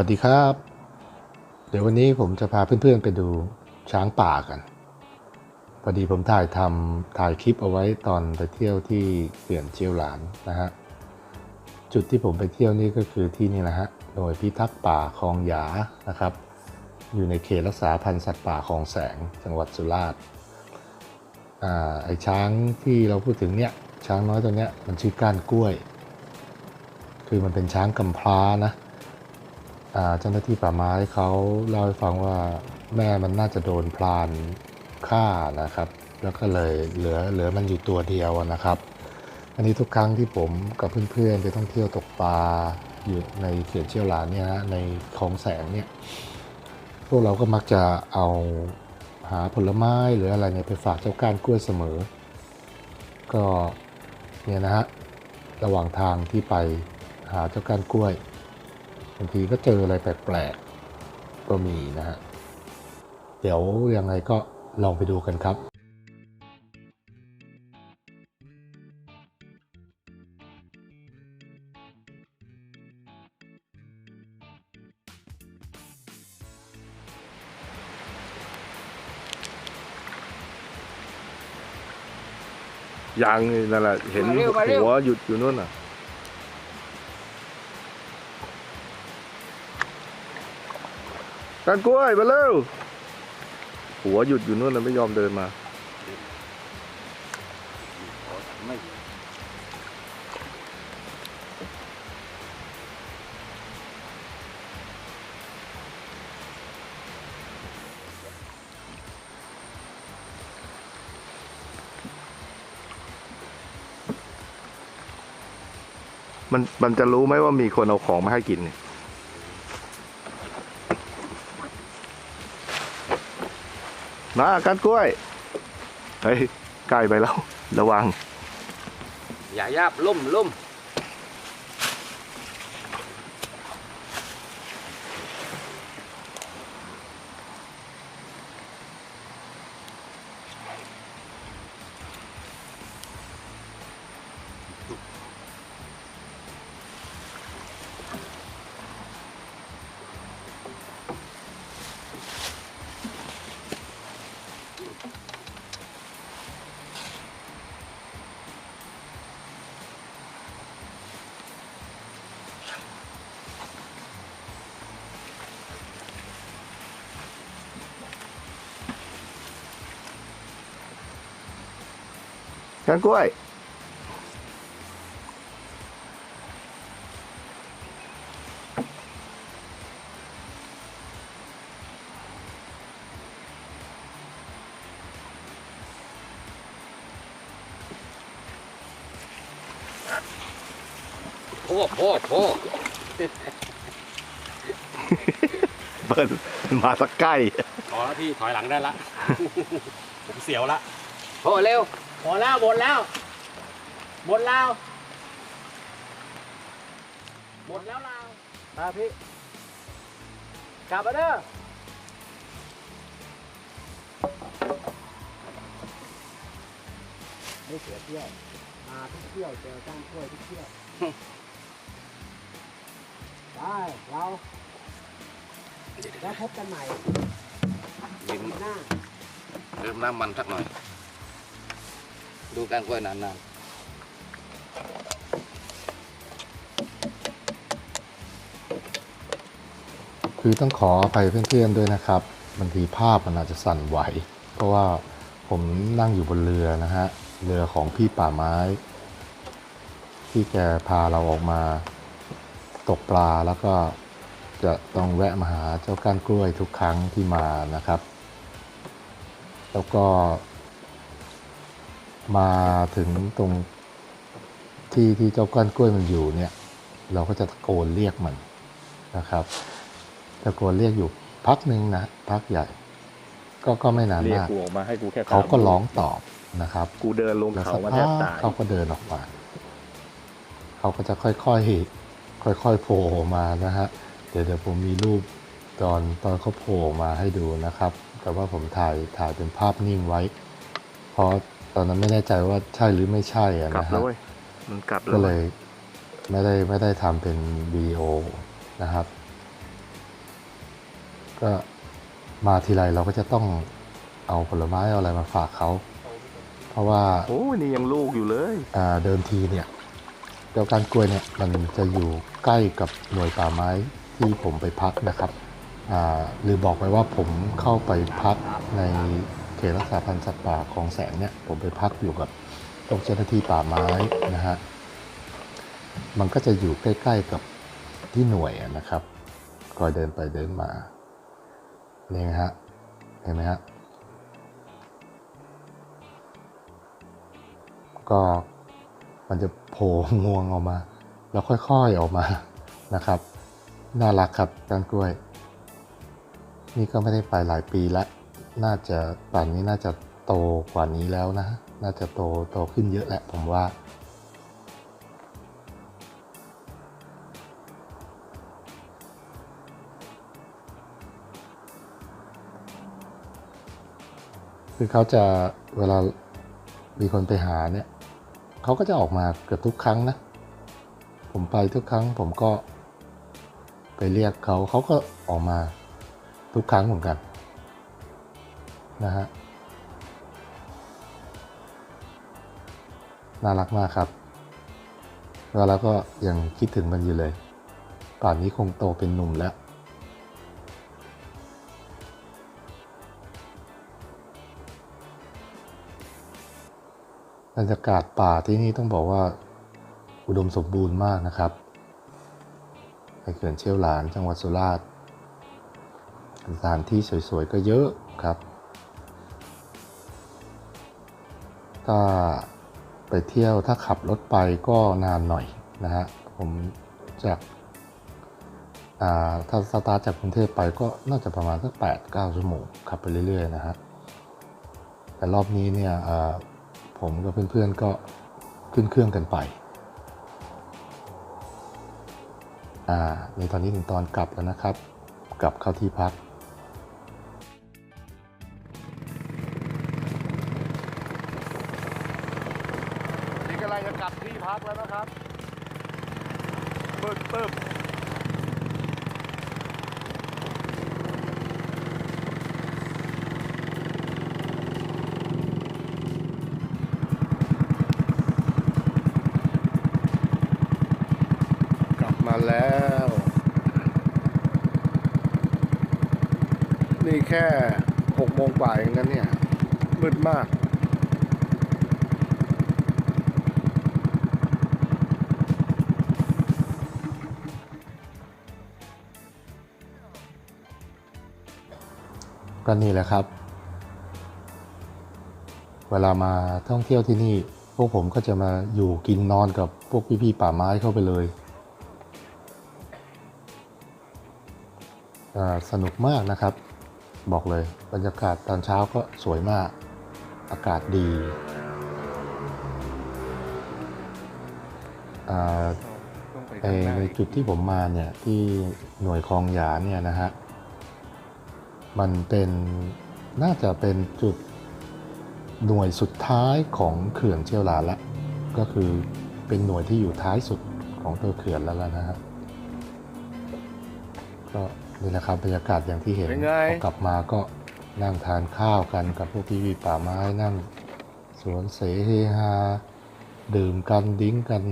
วัสดีครับ เดี๋ยววันนี้ผมจะพาเพื่อนๆไปดูช้างป่ากันพอดีผมถ่ายทำถ่ายคลิปเอาไว้ตอนไปเที่ยวที่เขื่อนเชียวหลานนะฮะจุดที่ผมไปเที่ยวนี่ก็คือที่นี่นะฮะหน่วยพิทักษ์ป่าคลองหยานะครับ อยู่ในเขตรักษาพันธุ์สัตว์ป่าคลองแสงจังหวัดสุราษฎร์อ่าไอช้างที่เราพูดถึงเนี่ยช้างน้อยตัวเนี้ยมันชื่อก้านกล้วย คือมันเป็นช้างกำพร้านะ เจ้าหน้าที่ป่าไม้เขาเล่าให้ฟังว่าแม่มันน่าจะโดนพรานฆ่านะครับ แล้วก็เลยเหลือเหลือมันอยู่ตัวเดียวนะครับ อันนี้ทุกครั้งที่ผมกับเพื่อนๆไปท่องเที่ยวตกปลาอยู่ในเขื่อนเชี่ยวหลานเนี่ยฮะในคลองแสงเนี่ยพวกเราก็มักจะเอาหาผลไม้หรืออะไรเนี่ยไปฝากเจ้าก้านกล้วยเสมอ ก็เนี่ยนะฮะระหว่างทางที่ไปหาเจ้าก้านกล้วย บางทีก็เจออะไรแปลกๆก็มีนะฮะ เดี๋ยวยังไงก็ลองไปดูกันครับยังนั่นแหละเห็นหัวหยุดอยู่นู่นน่ะ กันกล้วยมาเร็วหัวหยุดอยู่นู่นน่ะไม่ยอมเดินมา ไม่มันมันจะรู้ไหมว่ามีคนเอาของมาให้กินเนี่ย มากันกล้วยเฮ้ยใกล้ไปแล้ว ระวัง อย่ายับล่มล่ม กันกล้วย โอ้โอ้โอ้เปิดมาสักใกล้ พอแล้วพี่ถอยหลังได้ละ ผมเสียวละ โอ้เร็ว พอแล้วหมดแล้วหมดแล้วหมดแล้วเรามาพี่กลับมาเด้อไม่เสียเที่ยวมาทุกเที่ยวเจอก้านกล้วยทุกเที่ยวได้เราแล้วพบกันใหม่ดื่มปีหน้าดื่มน้ำมันสักหน่อย ดูการกล้วยนานคือต้องขออภัยเพื่อนๆด้วยนะครับบางทีภาพมันอาจจะสั่นไหว เพราะว่าผมนั่งอยู่บนเรือนะฮะ เรือของพี่ป่าไม้ ที่แกพาเราออกมาตกปลาแล้วก็จะต้องแวะมาหาเจ้าก้านกล้วยทุกครั้งที่มานะครับ แล้วก็ มาถึงตรงที่ที่เจ้าก้านกล้วยมันอยู่เนี่ย เราก็จะตะโกนเรียกมันนะครับ ตะโกนเรียกอยู่พักหนึ่งนะพักใหญ่ ก็ก็ไม่นานเรียกมากกูออกมาให้กูแค่เขาก็ถมร้องตอบนะครับกูเดินลงแล้วเขาสักมาแทพับกตายเขาก็เดินออกมา เขาก็จะค่อยๆค่อยๆโผล่ออกมานะฮะเดี๋ยวเดี๋ยวผมมีรูปตอนตอนเขาโผล่มาให้ดูนะครับ แต่ว่าผมถ่ายถ่ายเป็นภาพนิ่งไว้เพราะต อนนั้นไม่แน่ใจว่าใช่หรือไม่ใช่อะกลับนะแล้ฮะวเว้ยมันกลับแล้ก็วเลว้ยไม่ได้ไม่ได้ทำเป็นวิดีโอนะครับ ก็มาทีไรเราก็จะต้องเอาผลไม้เอาอะไรมาฝากเขาเพราะว่าโอ้ยนี่ยังลูกอยู่เลยอ่าเดิมทีเนี่ยเจ้าการกล้วยเนี่ยมันจะอยู่ใกล้กับหน่วยป่าไม้ที่ผมไปพักนะครับอ่าหรือบอกไปว่าผมเข้าไปพักใน เขตรักษาพันธุ์สัตว์ป่าของแสงเนี่ยผมไปพักอยู่กับตรงเจ้าหน้าที่ป่าไม้นะฮะมันก็จะอยู่ใกล้ ๆกับที่หน่วยนะครับคอยเดินไปเดินมานี่นะฮะเห็นไหมฮะก็มันจะโผล่งวงออกมา แล้วค่อยๆออกมานะครับ น่ารักครับก้านกล้วย นี่ก็ไม่ได้ไปหลายปีแล้ว น่าจะป่านนี้น่าจะโตกว่านี้แล้วนะ น่าจะโตโตขึ้นเยอะแหละผมว่า คือเขาจะเวลามีคนไปหาเนี่ยเขาก็จะออกมาเกือบทุกครั้งนะ ผมไปทุกครั้งผมก็ไปเรียกเขาเขาก็ออกมาทุกครั้งเหมือนกัน นะฮะน่ารักมากครับ แล้วเราก็ยังคิดถึงมันอยู่เลย ป่านนี้คงโตเป็นหนุ่มแล้ว บรรยากาศป่าที่นี่ต้องบอกว่า อุดมสมบูรณ์มากนะครับในเขื่อนเชี่ยวหลานจังหวัดสุราษฎร์สถานที่สวยๆก็เยอะครับ ถ้าไปเที่ยวถ้าขับรถไปก็นานหน่อยนะฮะผมจากาถ้าสตาร์ทจากกรุงเทพไปก็น่าจะประมาณสัก8 9ชั่วโมงขับไปเรื่อย ๆ นะฮะแต่รอบนี้เนี่ยผมกับเพื่อนๆก็ขึ้นเครื่องกันไปอ่าในตอนนี้ถึงตอนกลับแล้วนะครับ กลับเข้าที่พัก นะครับปึ๊บปึ๊บกลับมาแล้ว นี่แค่หกโมงกว่าเองนะเนี่ย มืดมาก ก็นี่แหละครับ เวลามาท่องเที่ยวที่นี่ พวกผมก็จะมาอยู่กินนอนกับพวกพี่ๆป่าไม้เข้าไปเลยอ่าสนุกมากนะครับ บอกเลยบรรยากาศตอนเช้าก็สวยมาก อากาศดีอ่าในในจุดที่ผมมาเนี่ย ที่หน่วยคลองหยาเนี่ยนะฮะ มันเป็นน่าจะเป็นจุดหน่วยสุดท้ายของเขื่อนเชี่ยวหลานละก็คือเป็นหน่วยที่อยู่ท้ายสุดของตัวเขื่อนแล้วล่ะนะฮะก็นี่แหละครับบรรยากาศอย่างที่เห็นเป็นไง พอกลับมาก็นั่งทานข้าวกันกับพวกพี่ๆป่าไม้นั่งสวนเสเฮฮาดื่มกันดิ้งกัน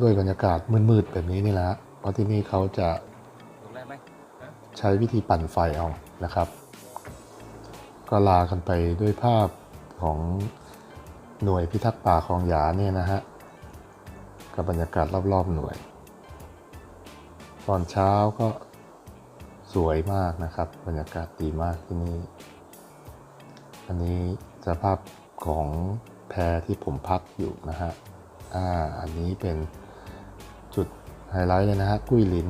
ด้วยบรรยากาศมืดๆแบบนี้นี่แหละฮะเพราะที่นี่เขาจะลงได้ไหม ใช้วิธีปั่นไฟเอานะครับ ก็ลากันไปด้วยภาพของหน่วยพิทักษ์ป่าคลองหยาเนี่ยนะฮะกับบรรยากาศรอบๆหน่วย ตอนเช้าก็สวยมากนะครับ บรรยากาศดีมากที่นี่ อันนี้สภาพของแพที่ผมพักอยู่นะฮะ อ่า อันนี้เป็นจุดไฮไลท์เลยนะฮะ กุ้ยหลิน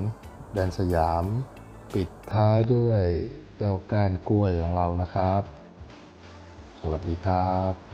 แดนสยาม ปิดท้ายด้วยเจ้าก้ารกล้วยของเรานะครับ สวัสดีครับ